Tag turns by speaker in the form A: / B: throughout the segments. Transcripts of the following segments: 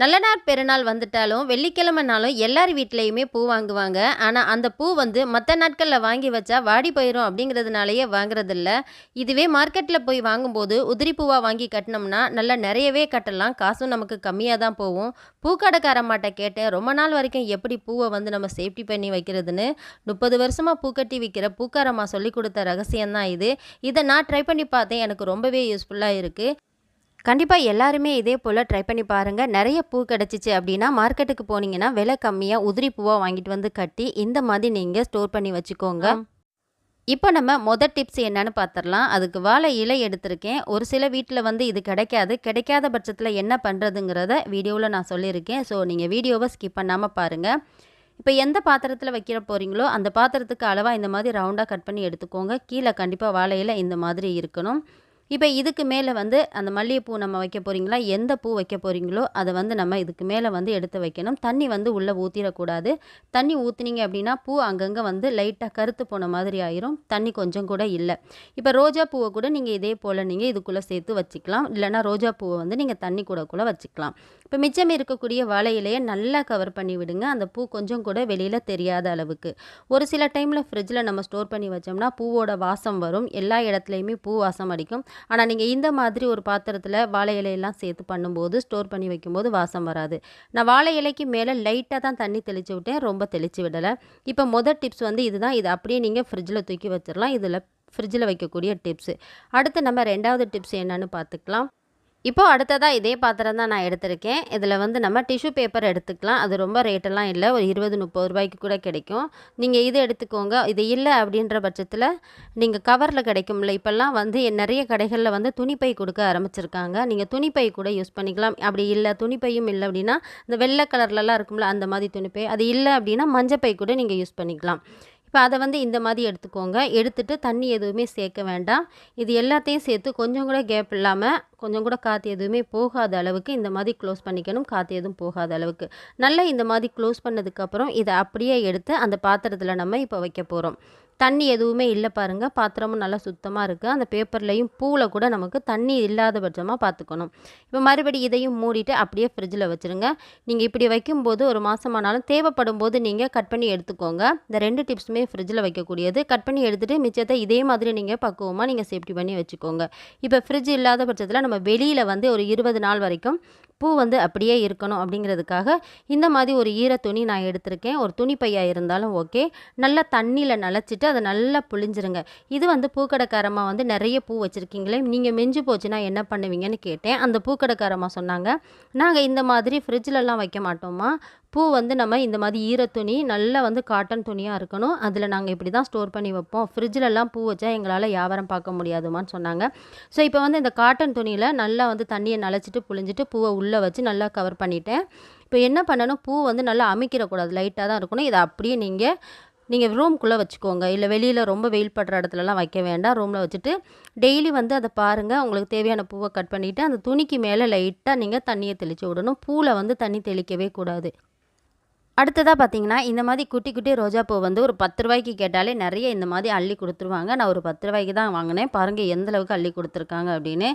A: நல்ல நாள் பெருநாள் வந்துட்டாலும் வெள்ளிக்கிழமைனாலும் எல்லார் வீட்லேயுமே பூ வாங்குவாங்க. ஆனால் அந்த பூ வந்து மற்ற நாட்களில் வாங்கி வச்சா வாடி போயிடும் அப்படிங்கிறதுனாலயே வாங்குறதில்ல. இதுவே மார்க்கெட்டில் போய் வாங்கும்போது உதிரி பூவாக வாங்கி கட்டினோம்னா நல்லா நிறையவே கட்டலாம். காசும் நமக்கு கம்மியாக தான் போகும். பூக்கடைக்காரம்மாட்ட கேட்டேன் ரொம்ப நாள் வரைக்கும் எப்படி பூவை வந்து நம்ம சேஃப்டி பண்ணி வைக்கிறதுன்னு? முப்பது வருஷமாக பூ கட்டி விற்கிற பூக்காரம்மா சொல்லி கொடுத்த ரகசியம்தான் இது. இதை நான் ட்ரை பண்ணி பார்த்தேன். எனக்கு ரொம்பவே யூஸ்ஃபுல்லாக இருக்குது கண்டிப்பாக எல்லாருமே இதே போல் ட்ரை பண்ணி பாருங்கள் நிறைய பூ கிடச்சிச்சு அப்படின்னா மார்க்கெட்டுக்கு போனீங்கன்னா விலை கம்மியாக உதிரி பூவாக வாங்கிட்டு வந்து கட்டி இந்த மாதிரி நீங்கள் ஸ்டோர் பண்ணி வச்சுக்கோங்க. இப்போ நம்ம மொதல் டிப்ஸ் என்னன்னு பார்த்துடலாம் அதுக்கு வாழை இலை எடுத்திருக்கேன். ஒரு சில வீட்டில் வந்து இது கிடைக்காது. கிடைக்காத பட்சத்தில் என்ன பண்ணுறதுங்கிறத வீடியோவில் நான் சொல்லியிருக்கேன். ஸோ நீங்கள் வீடியோவை ஸ்கிப் பண்ணாமல் பாருங்கள் இப்போ எந்த பாத்திரத்தில் வைக்கிற போகிறீங்களோ அந்த பாத்திரத்துக்கு அளவாக இந்த மாதிரி ரவுண்டாக கட் பண்ணி எடுத்துக்கோங்க. கீழே கண்டிப்பாக வாழையில் இந்த மாதிரி இருக்கணும். இப்போ இதுக்கு மேலே வந்து அந்த மல்லிகைப்பூ நம்ம வைக்க போகிறீங்களா எந்த பூ வைக்க போகிறீங்களோ அதை வந்து நம்ம இதுக்கு மேலே வந்து எடுத்து வைக்கணும். தண்ணி வந்து உள்ளே ஊற்றிடக்கூடாது தண்ணி ஊற்றுனீங்க அப்படின்னா பூ அங்கங்கே வந்து லைட்டாக கருத்து போன மாதிரி ஆயிரும். தண்ணி கொஞ்சம் கூட இல்லை. இப்போ ரோஜா பூவை கூட நீங்கள் இதே போல் நீங்கள் இதுக்குள்ளே சேர்த்து வச்சுக்கலாம். இல்லைனா ரோஜா பூவை வந்து நீங்கள் தண்ணி கூட கூட வச்சுக்கலாம். இப்போ மிச்சம் இருக்கக்கூடிய வாழை நல்லா கவர் பண்ணி விடுங்க. அந்த பூ கொஞ்சம் கூட வெளியில் தெரியாத அளவுக்கு. ஒரு சில டைமில் ஃப்ரிட்ஜில் நம்ம ஸ்டோர் பண்ணி வச்சோம்னா பூவோட வாசம் வரும். எல்லா இடத்துலையுமே பூ வாசம் அடிக்கும். ஆனால் நீங்கள் இந்த மாதிரி ஒரு பாத்திரத்தில் வாழை இலையெல்லாம் சேர்த்து பண்ணும்போது ஸ்டோர் பண்ணி வைக்கும்போது வாசம் வராது. நான் வாழை இலைக்கு மேலே லைட்டாக தான் தண்ணி தெளித்து விட்டேன் ரொம்ப தெளித்து விடலை. இப்போ மொதல் டிப்ஸ் வந்து இதுதான். இது அப்படியே நீங்கள் ஃப்ரிட்ஜில் தூக்கி வச்சிடலாம் இதில் ஃப்ரிட்ஜில் வைக்கக்கூடிய டிப்ஸு. அடுத்து நம்ம ரெண்டாவது டிப்ஸ் என்னன்னு பார்த்துக்கலாம் இப்போது அடுத்ததாக இதே பாத்திரம் தான் நான் எடுத்திருக்கேன். இதில் வந்து நம்ம டிஷ்யூ பேப்பர் எடுத்துக்கலாம். அது ரொம்ப ரேட்டெல்லாம் இல்லை. ஒரு இருபது முப்பது ரூபாய்க்கு கூட கிடைக்கும். நீங்கள் இது எடுத்துக்கோங்க. இது இல்லை அப்படின்ற பட்சத்தில் நீங்கள் கவரில் கிடைக்கும்ல. இப்போல்லாம் வந்து நிறைய கடைகளில் வந்து துணிப்பை கொடுக்க ஆரம்பிச்சிருக்காங்க. நீங்கள் துணிப்பை கூட யூஸ் பண்ணிக்கலாம். அப்படி இல்லை துணிப்பையும் இல்லை அப்படின்னா இந்த வெள்ளை கலர்லலாம் இருக்கும்ல அந்த மாதிரி துணிப்பை. அது இல்லை அப்படின்னா மஞ்சப்பை கூட நீங்கள் யூஸ் பண்ணிக்கலாம். இப்போ அதை வந்து இந்த மாதிரி எடுத்துக்கோங்க. எடுத்துட்டு தண்ணி எதுவுமே சேர்க்க வேண்டாம். இது எல்லாத்தையும் சேர்த்து கொஞ்சம் கூட கேப் இல்லாமல் கொஞ்சம் கூட காற்று எதுவுமே போகாத அளவுக்கு இந்த மாதிரி க்ளோஸ் பண்ணிக்கணும். காற்று எதுவும் போகாத அளவுக்கு. நல்லா இந்த மாதிரி க்ளோஸ் பண்ணதுக்கப்புறம் இதை அப்படியே எடுத்து அந்த பாத்திரத்தில் நம்ம இப்போ வைக்க போகிறோம் தண்ணி எதுவுமே இல்லை பாருங்கள் பாத்திரமும் நல்லா சுத்தமாக இருக்குது அந்த பேப்பர்லேயும் பூவில் கூட நமக்கு தண்ணி இல்லாத பட்சமாக பார்த்துக்கணும் இப்போ மறுபடி இதையும் மூடிட்டு அப்படியே ஃப்ரிட்ஜில் வச்சுருங்க. நீங்கள் இப்படி வைக்கும்போது ஒரு மாதமானாலும் தேவைப்படும் போது நீங்கள் கட் பண்ணி எடுத்துக்கோங்க. இந்த ரெண்டு டிப்ஸுமே ஃப்ரிட்ஜில் வைக்கக்கூடியது. கட் பண்ணி எடுத்துகிட்டு மிச்சத்தை இதே மாதிரி நீங்கள் பக்குவமாக நீங்கள் சேஃப்டி பண்ணி வச்சுக்கோங்க. இப்போ ஃப்ரிட்ஜ் இல்லாத பட்சத்தில் நம்ம வெளியில் வந்து ஒரு இருபது நாள் வரைக்கும் பூ வந்து அப்படியே இருக்கணும் அப்படிங்கிறதுக்காக இந்த மாதிரி ஒரு ஈர துணி நான் எடுத்திருக்கேன். ஒரு துணி பையாக இருந்தாலும் ஓகே. நல்லா தண்ணியில் நனைச்சிட்டு அதை நல்லா புழிஞ்சிருங்க. இது வந்து பூக்கடைக்காரமாக வந்து நிறைய பூ வச்சுருக்கீங்களே நீங்கள் மெஞ்சு போச்சுன்னா என்ன பண்ணுவீங்கன்னு கேட்டேன். அந்த பூக்கடைக்காரமாக சொன்னாங்க நாங்கள் இந்த மாதிரி ஃப்ரிட்ஜிலலாம் வைக்க மாட்டோமா பூ வந்து நம்ம இந்த மாதிரி ஈரத்துணி நல்லா வந்து காட்டன் துணியாக இருக்கணும். அதில் நாங்கள் இப்படி தான் ஸ்டோர் பண்ணி வைப்போம். ஃப்ரிட்ஜிலலாம் பூ வச்சா எங்களால் வியாபாரம் பார்க்க முடியாதுமான்னு சொன்னாங்க. ஸோ இப்போ வந்து இந்த காட்டன் துணியில் நல்லா வந்து தண்ணியை நனைச்சிட்டு புழிஞ்சிட்டு பூவை உள்ளே வச்சு நல்லா கவர் பண்ணிட்டேன். இப்போ என்ன பண்ணணும்? பூ வந்து நல்லா அமைக்கிடக்கூடாது. லைட்டாக தான் இருக்கணும். இதை அப்படியே நீங்கள் நீங்கள் ரூம்குள்ளே வச்சுக்கோங்க. இல்லை வெளியில் ரொம்ப வெயில் படுற இடத்துலலாம் வைக்க வேண்டாம். ரூமில் வச்சுட்டு டெய்லி வந்து அதை பாருங்கள் உங்களுக்கு தேவையான பூவை கட் பண்ணிவிட்டு அந்த துணிக்கு மேலே லைட்டாக நீங்கள் தண்ணியை தெளித்து விடணும். பூவில் வந்து தண்ணி தெளிக்கவே கூடாது. அடுத்ததாக பார்த்தீங்கன்னா இந்த மாதிரி குட்டி குட்டி ரோஜாப்பூ வந்து ஒரு பத்து ரூபாய்க்கு கேட்டாலே நிறைய இந்த மாதிரி அள்ளி கொடுத்துருவாங்க. நான் ஒரு பத்து ரூபாய்க்கு தான் வாங்கினேன். பாருங்கள் எந்த அளவுக்கு அள்ளி கொடுத்துருக்காங்க அப்படின்னு.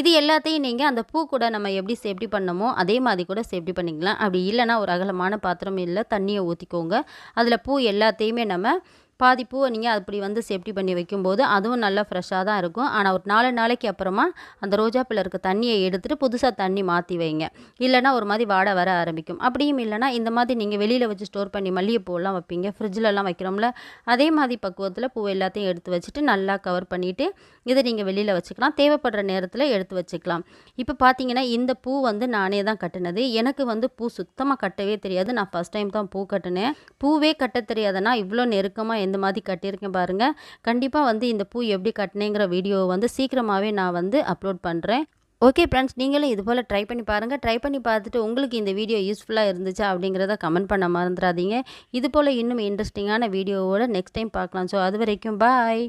A: இது எல்லாத்தையும் நீங்கள் அந்த பூ கூட நம்ம எப்படி சேஃப்டி பண்ணமோ அதே மாதிரி கூட சேஃப்டி பண்ணிக்கலாம். அப்படி இல்லைனா ஒரு அகலமான பாத்திரம் இல்லை தண்ணியை ஊற்றிக்கோங்க அதில் பூ எல்லாத்தையுமே நம்ம பாதி பூவை நீங்கள் அப்படி வந்து சேஃப்டி பண்ணி வைக்கும்போது அதுவும் நல்லா ஃப்ரெஷ்ஷாக தான் இருக்கும். ஆனால் ஒரு நாலு நாளைக்கு அப்புறமா அந்த ரோஜாப்பில் இருக்க தண்ணியை எடுத்துகிட்டு புதுசாக தண்ணி மாற்றி வைங்க. இல்லைனா ஒரு மாதிரி வாடை வர ஆரம்பிக்கும். அப்படியும் இல்லைனா இந்த மாதிரி நீங்கள் வெளியில் வச்சு ஸ்டோர் பண்ணி மல்லிகைப்பூலாம் வைப்பீங்க. ஃப்ரிட்ஜிலலாம் வைக்கிறோம்ல அதே மாதிரி பக்குவத்தில் பூ எல்லாத்தையும் எடுத்து வச்சுட்டு நல்லா கவர் பண்ணிவிட்டு இதை நீங்கள் வெளியில் வச்சுக்கலாம். தேவைப்படுற நேரத்தில் எடுத்து வச்சுக்கலாம். இப்போ பார்த்தீங்கன்னா இந்த பூ வந்து நானே தான் கட்டினது. எனக்கு வந்து பூ சுத்தமாக கட்டவே தெரியாது. நான் ஃபஸ்ட் டைம் தான் பூ கட்டினேன். பூவே கட்ட தெரியாதுன்னா இவ்வளோ நெருக்கமாக இந்த மாதிரி கட்டியிருக்கேன் பாருங்கள் கண்டிப்பாக வந்து இந்த பூ எப்படி கட்டினேங்கிற வீடியோவை வந்து சீக்கிரமாகவே நான் வந்து அப்லோட் பண்ணுறேன் ஓகே ஃப்ரெண்ட்ஸ் நீங்களும் இது போல் ட்ரை பண்ணி பாருங்கள் ட்ரை பண்ணி பார்த்துட்டு உங்களுக்கு இந்த வீடியோ யூஸ்ஃபுல்லாக இருந்துச்சா அப்படிங்கிறத கமெண்ட் பண்ண மறந்துடாதீங்க. இது போல் இன்னும் இன்ட்ரெஸ்டிங்கான வீடியோவோட நெக்ஸ்ட் டைம் பார்க்கலாம். ஸோ அது வரைக்கும் பாய்